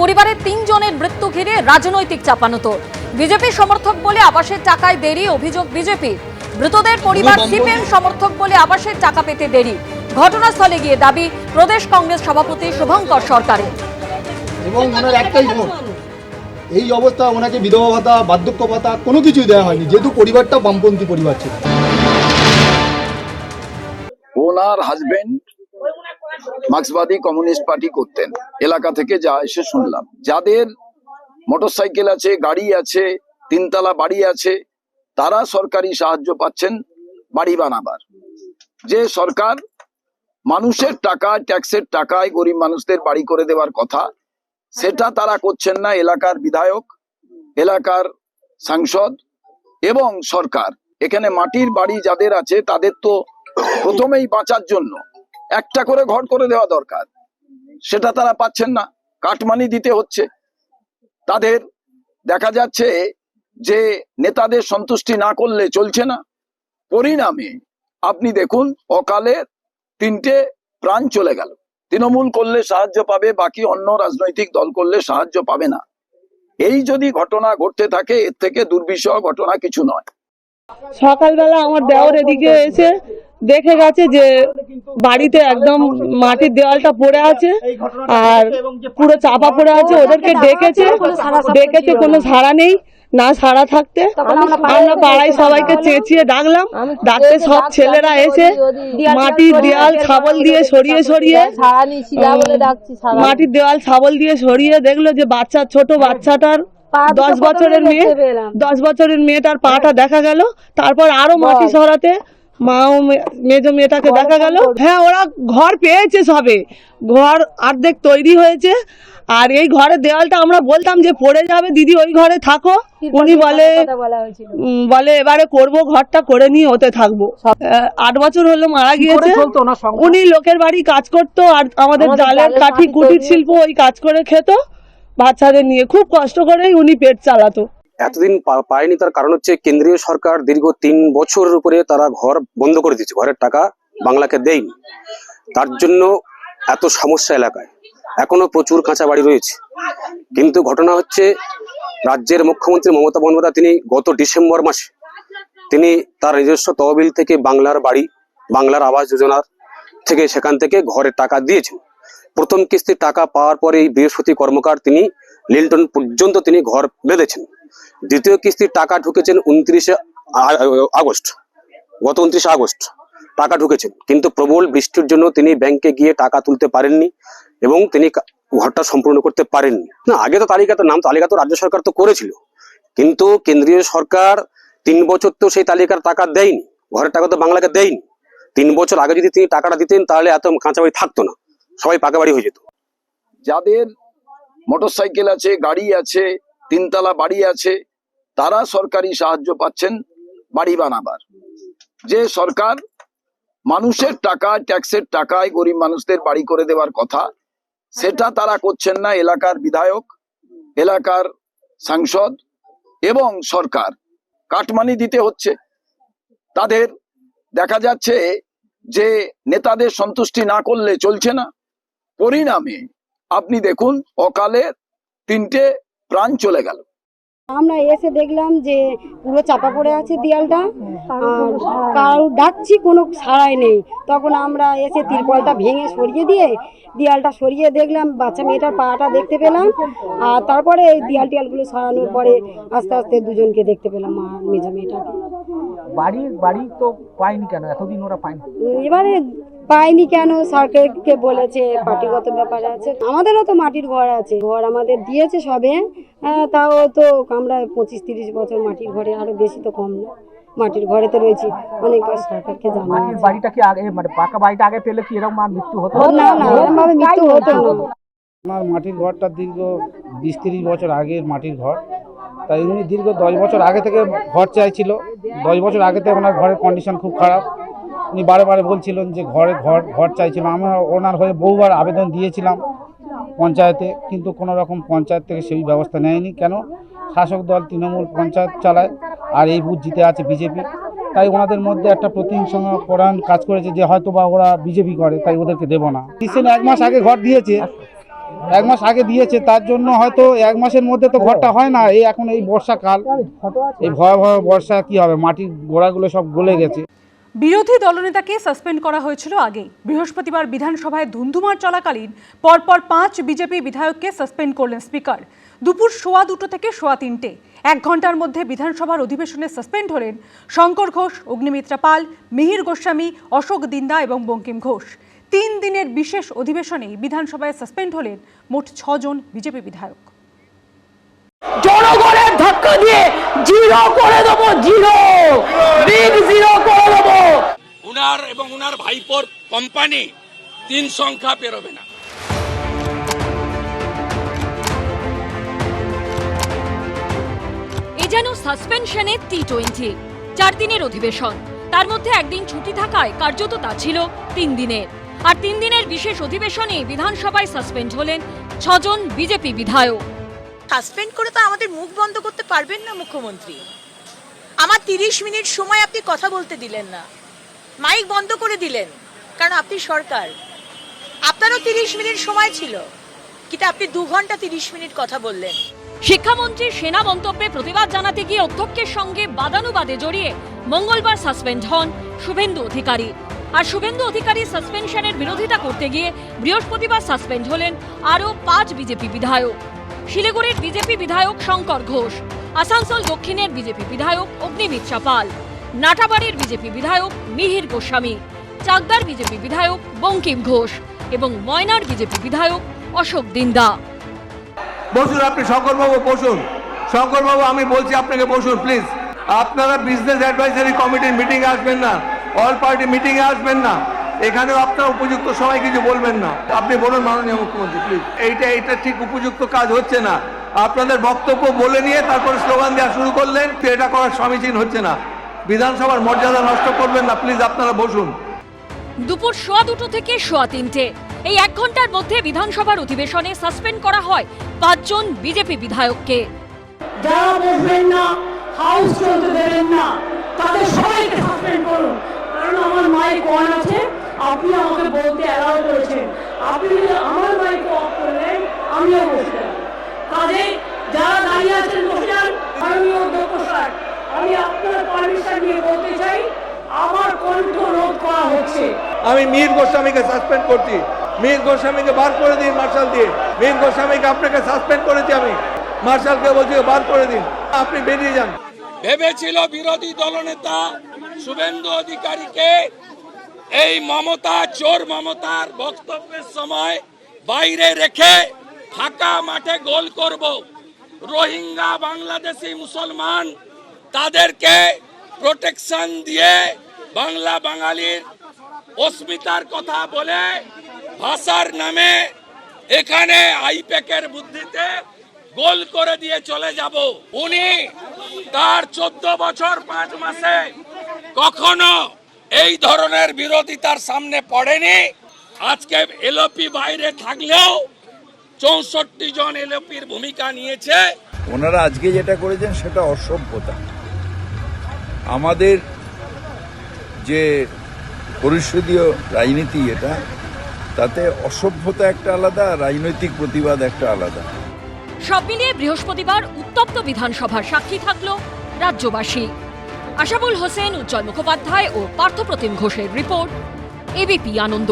পরিবারের তিনজনের মৃত্যু ঘিরে রাজনৈতিক চাপানোতর বিজেপি সমর্থক বলে আবাসের টাকায় দেরি অভিযোগ বিজেপির মৃতদের পরিবার সিপিএম সমর্থক বলে আবাসের টাকা পেতে দেরি। ঘটনাস্থলে গিয়ে দাবি প্রদেশ কংগ্রেস সভাপতি শুভঙ্কর সরকারের। এবং ওনার একটাই ভোট এই অবস্থা ওনাকে বিধবা ভাতা বার্ধক্য ভাতা কোনো কিছুই দেওয়া হয়নি যেহেতু পরিবারটা বামপন্থী পরিবার ছিল। ওনার হাজবেন্ড মার্ক্সবাদী কমিউনিস্ট পার্টি করতেন। এলাকা থেকে যা এসে শুনলাম। যাদের মোটরসাইকেল আছে, গাড়ি আছে, তিনতলা বাড়ি আছে, তারা সরকারি সাহায্য পাচ্ছেন বাড়ি বানাবার। যে সরকার মানুষের টাকা, ট্যাক্সের টাকায় গরিব মানুষদের বাড়ি করে দেওয়ার কথা, সেটা তারা করছেন না এলাকার বিধায়ক, এলাকার সাংসদ এবং সরকার। এখানে মাটির বাড়ি যাদের আছে, তাদের তো প্রথমেই বাঁচার জন্য একটা করে ঘর করে দেওয়া দরকার। সেটা তারা পাচ্ছেন না। কাটমানি দিতে হচ্ছে। তাদের দেখা যাচ্ছে যে নেতাদের সন্তুষ্টি না করলে চলছে না। পরিণামে আপনি দেখুন, অকালে তিনটে প্রাণ চলে গেল। তৃণমূল করলে সাহায্য পাবে, বাকি অন্য রাজনৈতিক দল করলে সাহায্য পাবে না। এই যদি ঘটনা ঘটতে থাকে, এর থেকে দুর্বিষহ ঘটনা কিছু নয়। সকালবেলা আমার দেওর এদিকে এসে দেখে গেছে যে বাড়িতে একদম মাটির দেওয়ালটা পড়ে আছে আর পুরো চাপা পড়ে আছে ওদেরকে ডেকেছে ডেকেছে কোনো সাড়া নেই না সারা থাকতে। আমরা পাড়ায় সবাইকে চেঁচিয়ে ডাকলাম ডাকতে সব ছেলেরা এসে মাটির দেওয়াল ছাবল দিয়ে সরিয়ে সরিয়ে মাটির দেওয়াল ছাবল দিয়ে সরিয়ে দেখল যে বাচ্চা ছোট বাচ্চাটার দশ বছরের মেয়ে দশ বছরের মেয়েটার পাটা দেখা গেল তারপর আরও মাটি সরাতে মা ও মেজো মেয়েটাকে দেখা গেল। হ্যাঁ ওরা ঘর পেয়েছে সবে। ঘর অর্ধেক তৈরি হয়েছে। আর এই ঘরের দেওয়ালটা আমরা বলতাম যে পড়ে যাবে দিদি ওই ঘরে থাকো। উনি বলে বলা এবারে করব ঘরটা করে নিয়ে ওতে থাকব। আট বছর হলো মারা গিয়েছে। উনি লোকের বাড়ি কাজ করতো আর আমাদের জালের কাঠি কুটির শিল্প ওই কাজ করে খেত। বাচ্চাদের নিয়ে খুব কষ্ট করেই উনি পেট চালাতো। এতদিন পায়নি, তার কারণ হচ্ছে কেন্দ্রীয় সরকার দীর্ঘ তিন বছরের উপরে তারা ঘর বন্ধ করে দিয়েছে, ঘরের টাকা বাংলাকে দেয়নি। তার জন্য এত সমস্যা এলাকায়। এখনও প্রচুর কাঁচা বাড়ি রয়েছে। কিন্তু ঘটনা হচ্ছে, রাজ্যের মুখ্যমন্ত্রী মমতা বন্দ্যোপাধ্যায়, তিনি গত ডিসেম্বর মাসে, তিনি তার নিজস্ব তহবিল থেকে বাংলার বাড়ি, বাংলার আবাস যোজনার থেকে সেখান থেকে ঘরের টাকা দিয়েছেন। প্রথম কিস্তির টাকা পাওয়ার পরে বৃহস্পতি কর্মকার তিনি লিল্টন পর্যন্ত তিনি ঘর বেঁধেছেন। দ্বিতীয় কিস্তির টাকা ঢুকেছেন উনত্রিশে আগস্ট। গত উনত্রিশে আগস্ট টাকা ঢুকেছেন। কিন্তু প্রবল বৃষ্টির জন্য তিনি ব্যাংকে গিয়ে টাকা তুলতে পারেননি এবং তিনি ঘরটা সম্পূর্ণ করতে পারেননি। না, আগে তো তালিকাতে নাম, তালিকা তো রাজ্য সরকার তো করেছিল। কিন্তু কেন্দ্রীয় সরকার তিন বছর তো সেই তালিকার টাকা দেয়নি। ঘরের টাকা তো বাংলাকে দেয়নি। তিন বছর আগে যদি তিনি টাকাটা দিতেন, তাহলে এত কাঁচা বাড়ি থাকতো না। সবাই পাকা বাড়ি হয়ে যেত। যাদের মোটরসাইকেল আছে, গাড়ি আছে তিনতলা বাড়ি আছে, তারা সরকারি সাহায্য পাচ্ছেন বাড়ি বানাবার। যে সরকার মানুষের টাকা, ট্যাক্সের টাকায় গরিব মানুষদের বাড়ি করে দেওয়ার কথা, সেটা তারা করছেন না এলাকার বিধায়ক, এলাকার সাংসদ এবং সরকার। কাটমানি দিতে হচ্ছে। তাদের দেখা যাচ্ছে যে নেতাদের সন্তুষ্টি না করলে চলছে না। পরিণামে আপনি দেখুন, অকালে তিনটে প্রাণ চলে গেল। আমরা এসে দেখলাম যে পুরো চাপা পড়ে আছে দেয়ালটা আর কারও ডাকছি কোনো সাড়াই নেই। তখন আমরা এসে তিরপলটা ভেঙে সরিয়ে দিয়ে দেয়ালটা সরিয়ে দেখলাম বাচ্চা মেয়েটার পাটা দেখতে পেলাম আর তারপরে এই দেয়াল টিয়ালগুলো সরানোর পরে আস্তে আস্তে দুজনকে দেখতে পেলাম মা মেজো মেয়েটাকে। বাড়ি বাড়ি তো পায়নি কেন? এতদিন ওরা পায়নি। এবারে পাইনি কেন? সরকারকে বলেছে পার্টিগত ব্যাপার আছে। আমাদেরও তো মাটির ঘর আছে। ঘর আমাদের দিয়েছে সবে। হ্যাঁ, তাও তো আমরা পঁচিশ তিরিশ বছর মাটির ঘরে আরও বেশি তো কম না। মাটির ঘরে তো রয়েছি অনেকবার সরকারকে জানা বাড়িটা কি আগে মানে পাকা বাড়িটা আগে পেলে কি এরকম আর মৃত্যু হতো? না না এরকম ভাবে মৃত্যু হতো না। আমার মাটির ঘরটা দীর্ঘ বিশ তিরিশ বছর আগের মাটির ঘর। তাই উনি দীর্ঘ দশ বছর আগে থেকে ঘর চাইছিল। দশ বছর আগে থেকে ওনার ঘরের কন্ডিশন খুব খারাপ। উনি বারে বারে বলছিলেন যে ঘরে ঘর ঘর চাইছিল। আমি ওনার হয়ে বহুবার আবেদন দিয়েছিলাম। পঞ্চায়েতে, কিন্তু কোনো রকম পঞ্চায়েত থেকে সেই ব্যবস্থা নেয়নি। কেন? শাসক দল তৃণমূল পঞ্চায়েত চালায়, আর এই বুথ জিতে আছে বিজেপি। তাই ওনাদের মধ্যে একটা প্রতিহিংসা পরায়ণ কাজ করেছে যে হয়তো বা ওরা বিজেপি করে, তাই ওদেরকে দেবো না। রিসেন্ট এক মাস আগে ঘর দিয়েছে, এক মাস আগে দিয়েছে, তার জন্য হয়তো এক মাসের মধ্যে তো ঘরটা হয় না। এই এখন এই বর্ষাকাল, এই ভয়াবহ বর্ষা কি হবে? মাটির গোড়াগুলো সব গলে গেছে। বিরোধী দলনেতাকে সাসপেন্ড করা হয়েছিল আগেই। বৃহস্পতিবার বিধানসভায় ধুন্ধুমার চলাকালীন পরপর পাঁচ বিজেপি বিধায়ককে সাসপেন্ড করলেন স্পিকার। দুপুর সোয়া দুটো থেকে সোয়া তিনটে। এক ঘণ্টার মধ্যে বিধানসভার অধিবেশনে সাসপেন্ড হলেন শঙ্কর ঘোষ, অগ্নিমিত্রা পাল, মিহির গোস্বামী, অশোক দিন্দা এবং বঙ্কিম ঘোষ। তিন দিনের বিশেষ অধিবেশনেই বিধানসভায় সাসপেন্ড হলেন মোট ছজন বিজেপি বিধায়ক। জনগণের ধাক্কা দিয়ে জিরো করে দেবো জিরো। বিগ জিরো করে দেবো। উনার এবং উনার ভাইপোর কোম্পানি তিন সংখ্যা পেরোবে না। এ যেন সাসপেনশনের টি টোয়েন্টি চার দিনের অধিবেশন। তার মধ্যে একদিন ছুটি থাকায় কার্যত তা ছিল তিন দিনের। আর তিন দিনের বিশেষ অধিবেশনে বিধানসভায় সাসপেন্ড হলেন ছজন বিজেপি বিধায়ক। সাসপেন্ড করে তো আমাদের মুখ বন্ধ করতে পারবেন না মুখ্যমন্ত্রী। আমার তিরিশ মিনিট সময় আপনি কথা বলতে দিলেন না। মাইক বন্ধ করে দিলেন, কারণ আপনি সরকার। আপনারও তিরিশ মিনিট সময় ছিল। কিন্তু আপনি দু ঘণ্টা তিরিশ মিনিট কথা বললেন। শিক্ষামন্ত্রী সেনা মন্তব্যে প্রতিবাদ জানাতে গিয়ে অধ্যক্ষের সঙ্গে বাদানুবাদে জড়িয়ে মঙ্গলবার সাসপেন্ড হন শুভেন্দু অধিকারী। আর শুভেন্দু অধিকারী সাসপেনশনের বিরোধিতা করতে গিয়ে বৃহস্পতিবার সাসপেন্ড হলেন আরও পাঁচ বিজেপি বিধায়ক। শিলিগুড়ির বিজেপি বিধায়ক শঙ্কর ঘোষ, আসানসোল দক্ষিণের বিজেপি বিধায়ক অগ্নিমিত্রা পাল নাটাবাড়ির বিজেপি বিধায়ক মিহির গোস্বামী, চাকদার বিজেপি বিধায়ক বঙ্কিম ঘোষ এবং ময়নার বিজেপি বিধায়ক অশোক দিন্দা। বসুন আপনি, শঙ্করবাবু, বসুন। শঙ্করবাবু, আমি বলছি আপনাকে বসুন প্লিজ আপনারা বিজনেস অ্যাডভাইজারি কমিটির মিটিং আসবেন না। অল পার্টি মিটিং আসবেন না। এখানেও আপনার উপযুক্ত সময় কিছু বলবেন না। আপনি বলুন মাননীয় মুখ্যমন্ত্রী প্লিজ এইটা এইটা ঠিক উপযুক্ত কাজ হচ্ছে না। আপনাদের বক্তব্য বলে নিয়ে তারপরে স্লোগান দেওয়া শুরু করলেন তো এটা করার সমীচীন হচ্ছে না। বিধানসভার মর্যাদা নষ্ট করবেন না প্লিজ আপনারা বসুন। দুপুর সোয়া দুটো থেকে সোয়া তিনটে। এই এক ঘণ্টার মধ্যে বিধানসভার অধিবেশনে সাসপেন্ড করা হয় পাঁচজন বিজেপি বিধায়ককে। যারা বসবেন না হাউস চলতে দেবেন না তাদের সবাইকে সাসপেন্ড করুন। কারণ আমার মাইক অন আছে আপনি আমাকে বলতে অ্যালাউ করেছেন। আপনি যদি আমার মাইক অফ করলেন আমিও বসতে কাজে যারা দাঁড়িয়ে আছেন বসে যান। মাননীয় অধ্যক্ষ স্যার আমি আপনার পারমিশন নিয়ে বলতে চাই আমার কণ্ঠ রোধ করা হচ্ছে। আমি মীর গোস্বামীকে সাসপেন্ড করছি। মীর গোস্বামীকে বার করে দিন মার্শাল দিয়ে। মীর গোস্বামীকে আপনাকে সাসপেন্ড করেছি আমি। মার্শালকে বলছি বার করে দিন। আপনি বেরিয়ে যান। ভেবেছিল বিরোধী দলনেতা শুভেন্দু অধিকারীকে এই মমতা, চোর মমতার বক্তব্যের সময় বাইরে রেখে ফাঁকা মাঠে গোল করব। রোহিঙ্গা, বাংলাদেশি মুসলমান তাদেরকে প্রোটেকশন দিয়ে বাংলা বাঙালির অস্মিতার কথা বলে ভাষার নামে এখানে আইপ্যাকের বুদ্ধিতে গোল করে দিয়ে চলে যাব। উনি তার চোদ্দ বছর পাঁচ মাসে কখনো এই ধরনের বিরোধিতার সামনে পড়েনি। আজকে এলপি বাইরে থাকলেও চৌষট্টি জন এলপির ভূমিকা নিয়েছে। ওনারা আজকে যেটা করেছেন সেটা অসভ্যতা। আমাদের যে পরিষদীয় রাজনীতি এটা তাতে অসভ্যতা একটা আলাদা রাজনৈতিক প্রতিবাদ একটা আলাদা। সব মিলিয়ে বৃহস্পতিবার উত্তপ্ত বিধানসভার সাক্ষী থাকল রাজ্যবাসী। আশাবুল হোসেন উজ্জ্বল মুখোপাধ্যায় ও পার্থপ্রতিম ঘোষের রিপোর্ট এবিপি আনন্দ।